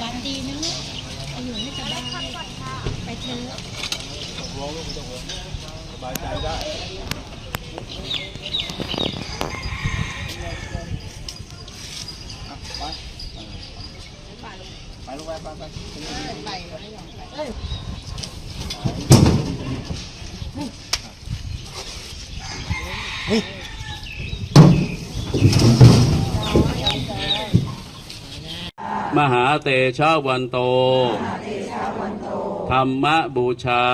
วันดีนะลูกไปอยู่ให้สบายไปเถอะตกลงลูกไม่ต้องห่วงสบายใจได้ไปไปลูกไปไปไปเฮ้ย มหาเตชะวันโต ธรรมบูชา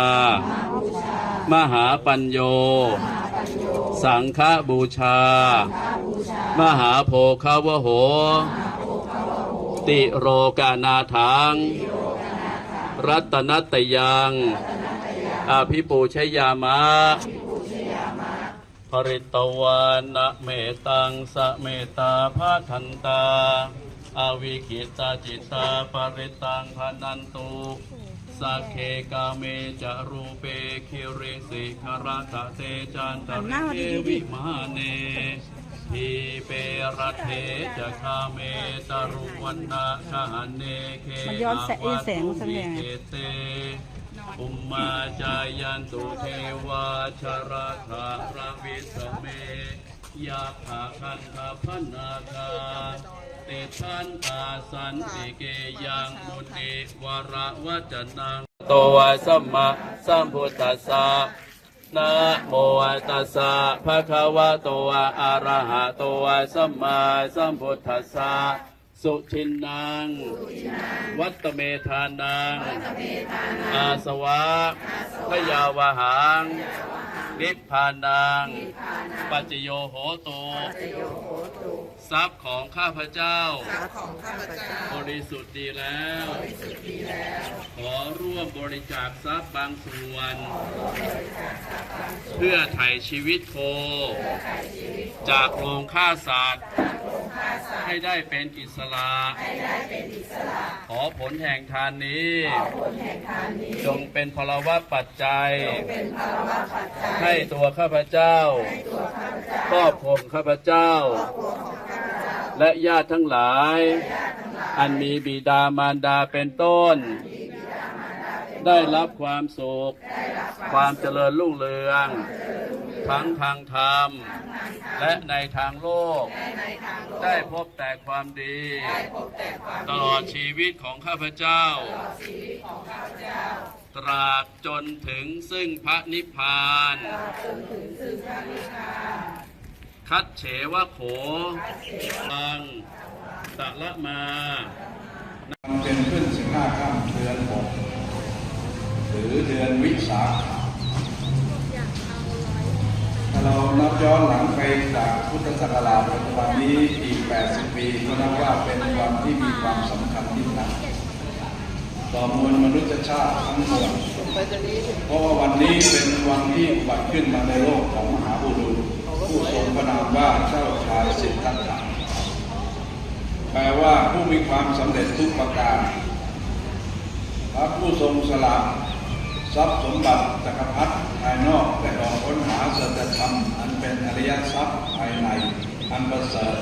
มหาปัญโย สังฆบูชา มหาโภคาวโห ติโรกานาถัง รัตนัตยังอภิปูชยามะปริตวานะเมตังสะเมตตาภาทันตา อาวิกิตาจิตตาปริตังพนันตุสักเคกาเมจะรูเปคิริสิคาราคาเตจันตริเทวิมาเนทีเปรัตเทจะคาเมตารุวันนาคาเนเคมันย้อนแสงแสงแสดงเกเตอุมมาจายันตุเทวาชราธาราวิสเมยาภาคันธพนาคา ติทันตาสันติเกยังมุนิวระวจนังโตวะสัมมาสัมพุทธัสสะนะโมตัสสะภะคะวะโตอะอะระหะโตวะสัมมาสัมพุทธัสสะสุทินนางวัตเมธานังอาสวะพยาวหังนิพพานังปัจจโยโหตุ ทรัพย์ของข้าพเจ้าบริสุทธิ์ดีแล้ว ขอร่วมบริจาคทรัพย์บางส่วน เพื่อไถ่ชีวิตโค จากโรงฆ่าสัตว์ ให้ได้เป็นอิสระ ขอผลแห่งทานนี้ จงเป็นพลวัตปัจจัย ให้ตัวข้าพเจ้าครอบครัวข้าพเจ้า และญาติทั้งหลาย อันมีบิดามารดาเป็นต้น ได้รับความสุข ความเจริญรุ่งเรือง ทั้งทางธรรม และในทางโลก ได้พบแต่ความดี ตลอดชีวิตของข้าพเจ้า ตราบจนถึงซึ่งพระนิพพาน คัดเฉวะโขตังตะละมาเป็นขึ้นสิบห้าค่ำเดือนหกหรือเดือนวิสาขถ้าเรานับย้อนหลังไปจากพุทธศักราชปัจจุบันนี้อีก 80 ปีก็นับว่าเป็นวันที่มีความสำคัญที่นักต่อมวลมนุษยชาติทั้งมวลเพราะว่าวันนี้เป็นวันที่อุบัติขึ้นมาในโลกของมหาบุรุษผู้ทรงพระนาม ว่าเจ้าชายสิทธัตถะแปลว่าผู้มีความสำเร็จทุกประการพระผู้ทรงสละทรัพย์สมบัติจักรพรรดิภายนอกและออกค้นหาสัจธรรม อันเป็นอริยทรัพย์ภายในอันประเสริฐ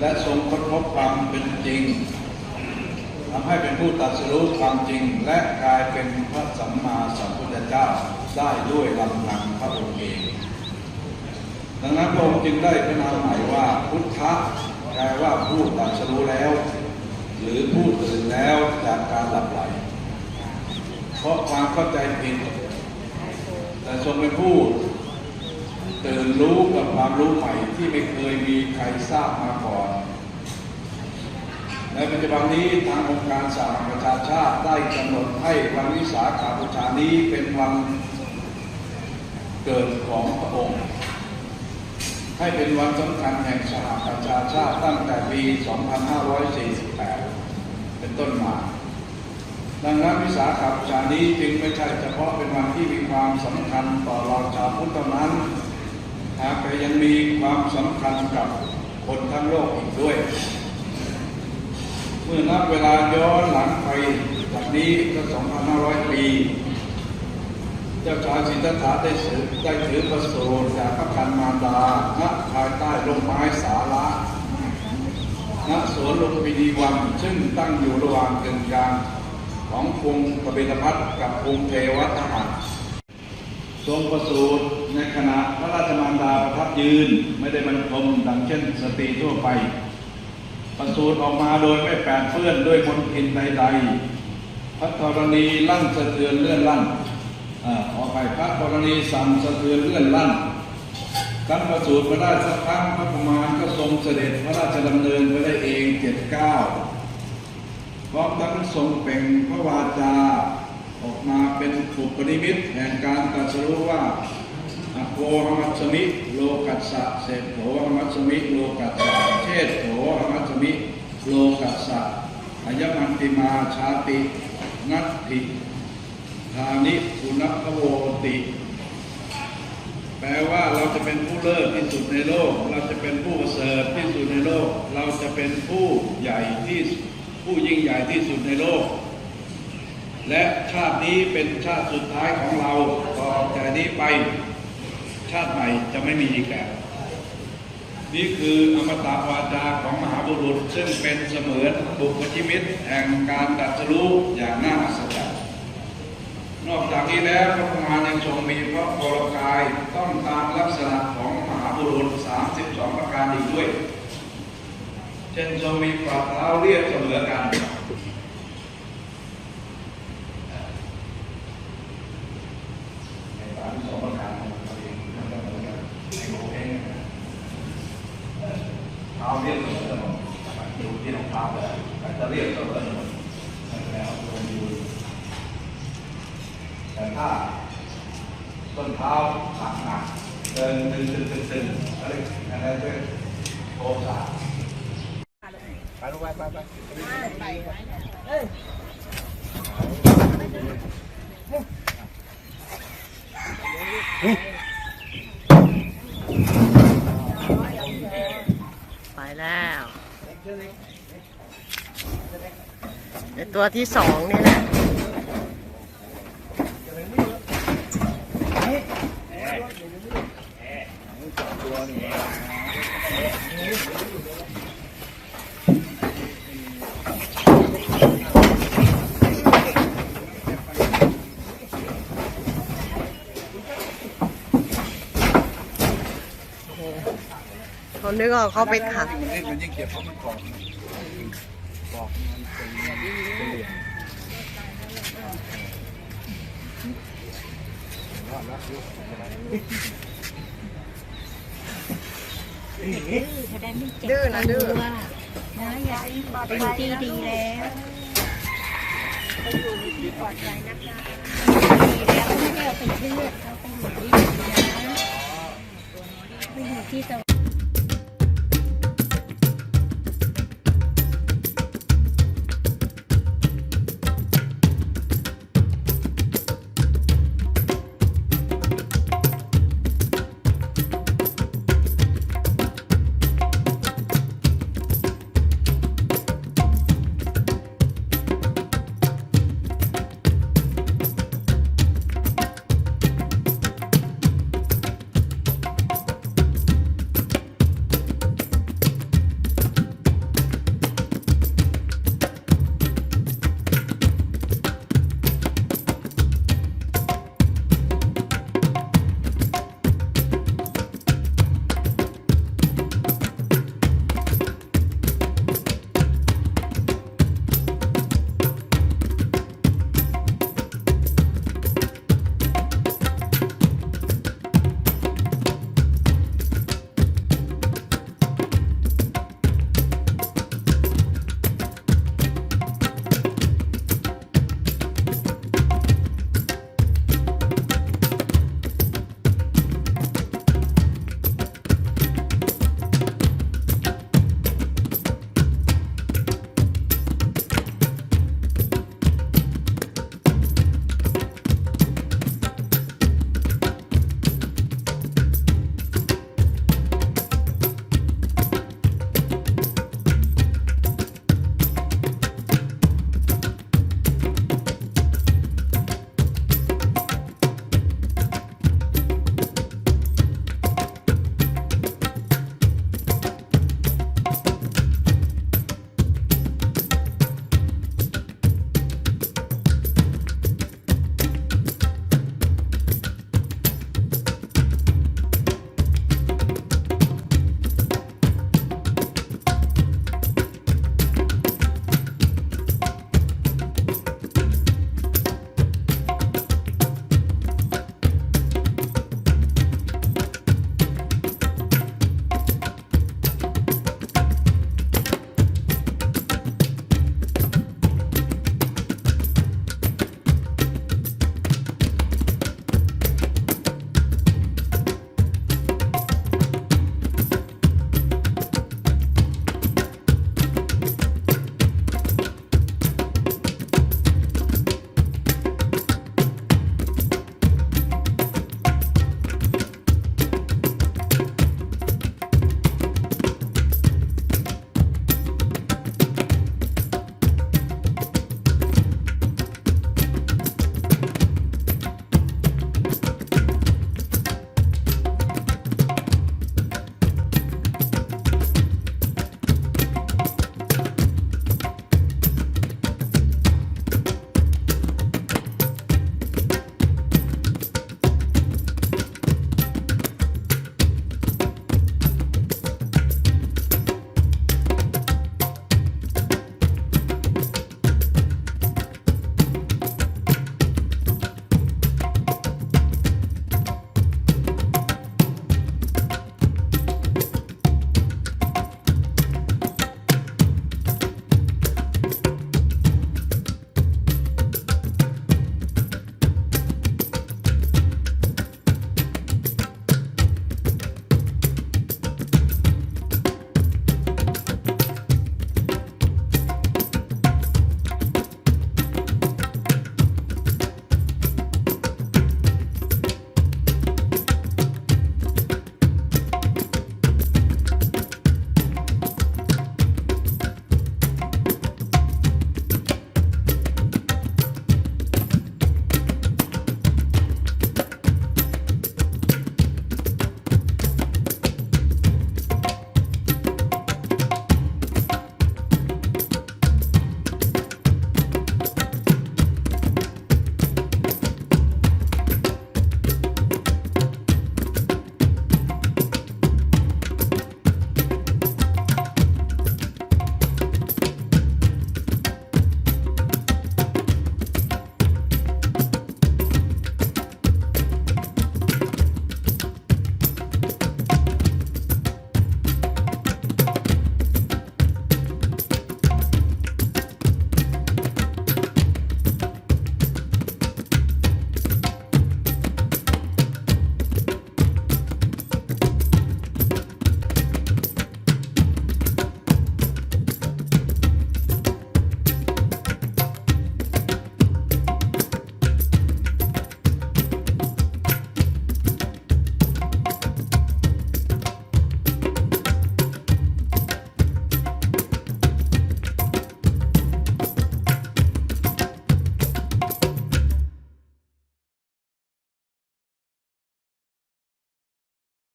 และทรงค้นพบความเป็นจริงทำให้เป็นผู้ตัดสู้ความจริง และกลายเป็นพระสัมมาสัมพุทธเจ้าได้ด้วยลำพังพระองค์เอง ดังนั้นพระองค์จึงได้พระนามใหม่ว่าพุทธะแปลว่าผู้ตรัสรู้แล้ว หรือผู้ตื่นแล้วจากการหลับไหล เพราะความเข้าใจผิดแต่ทรงเป็นผู้ตื่นรู้กับความรู้ใหม่ที่ไม่เคยมีใครทราบมาก่อน ในปัจจุบันนี้ทางองค์การสหประชาชาติได้กำหนดให้วันวิสาขบูชานี้เป็นวันเกิดของพระองค์ ให้เป็นวันสำคัญแห่งสหประชาชาติตั้งแต่ปี 2548 เป็นต้นมา ดังนั้นวิสาขบูชานี้จึงไม่ใช่เฉพาะเป็นวันที่มีความสำคัญต่อเราชาวพุทธเท่านั้นแต่ยังมีความสำคัญกับคนทั้งโลกอีกด้วย เมื่อนับเวลาย้อนหลังไปจากนี้ก็ 2,500 ปี เจ้าชายสิทธัตถะได้ถือได้ถือประสูติจากพระคันมารดาณภายใต้ร่มไม้สาระณสวนลุมพินีวังซึ่งตั้งอยู่ระหว่างกึ่งกลางของกรุงกบิลพัทกับกรุงเทวทหารทรงประสูติในขณะพระราชมารดาประทับยืนไม่ได้บรรทมดังเช่นสตรีทั่วไป ประสูติออกมาโดยไม่แปดเปื้อนด้วยมลทินใดๆพระธรณีลั่นสะเทือนเลื่อนลั่น ขอไปพระธรณีสั่นสะเทือนเลื่อนลั่นการประสูติมาได้สักครั้งพระประมาณก็ทรงเสด็จพระราชดำเนินไปได้เองเจ็ดเก้าพร้อมทั้งทรงเปล่งพระวาจาออกมาเป็นปุปนิมิตแห่งการตรัสรู้ว่าอโภหมัสมิโลกัสสะเศษโถหมัสมิโลกัสสะเชษโถหมัสสมิโลกัสสะอายมันติมาชาตินัตถิ ธานิปุณพโวติ แปลว่าเราจะเป็นผู้เลิศที่สุดในโลก เราจะเป็นผู้ประเสริฐที่สุดในโลก เราจะเป็นผู้ใหญ่ที่ผู้ยิ่งใหญ่ที่สุดในโลก และชาตินี้เป็นชาติสุดท้ายของเราต่อจากนี้ไป ชาติใหม่จะไม่มีอีกแล้วนี่คืออมตะวาจาของมหาบุรุษ ซึ่งเป็นเสมือนบุพชิมิตแห่งการตรัสรู้อย่างน่าอัศจรรย์ นอกจากนี้แล้วพระประมาณยังทรงมีพระวรกายต้องตามลักษณะของมหาบุรุษ 32 ประการอีกด้วย เช่นทรงมีฝ่าเท้าเรียบเสมอกันสามสองประการของตัวเองนั่นก็เหมือนกันในโมเองนะเท้าเรียบเสมอกันหมดดูที่รองเท้าเลยแต่จะเรียบเสมอกันหมดนั่นแล้วลงดู แต่ถ้าต้นเท้าหักหนักเดินตึงตึงตึงตึงอะไรอะไรด้วยโอสาไปลงไปไปไปไปแล้วเดี๋ยวตัวที่สองนี่แหละ เขานึกออกเขาไปขัดมันเล่นมันยิ่งเก็บเพราะมันกรอบกรอบมันเป็นเป็นเหลี่ยม จะได้ไม่เจ็บดื้อนะดื้อ ตัวนะอย่าไปอยู่ที่ดีแล้วไปอยู่ในที่ปลอดภัยนะคะ